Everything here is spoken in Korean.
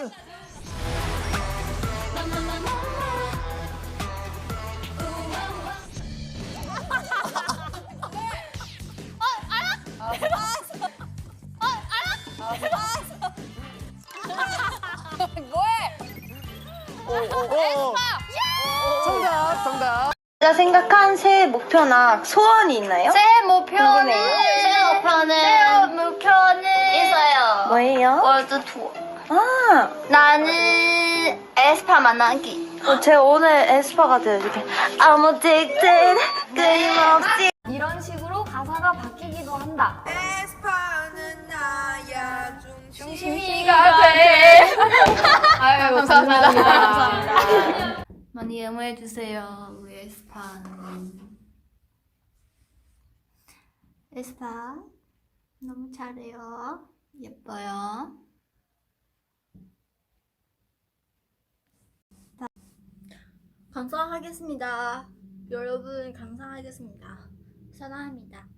여기 오, 오. 정답 정답 제가 생각한 새해 목표나 소원이 있나요? 새해 목표는 궁금해요. 새해 목표는 새해 목표는 있어요. 뭐예요? 월드 투어. 아, 나는 에스파 만나기. 어, 제가 오늘 에스파가 들려줄게. I'm addicted, 끊임없이. 이런 식으로 가사가 바뀌기도 한다. 에스파는 나야 중심이가 돼. 아유 감사합니다. 감사합니다. 많이 응원해 주세요. 우리 에스파는. 에스파 너무 잘해요. 예뻐요. 감사하겠습니다. 여러분 감사하겠습니다. 사랑합니다.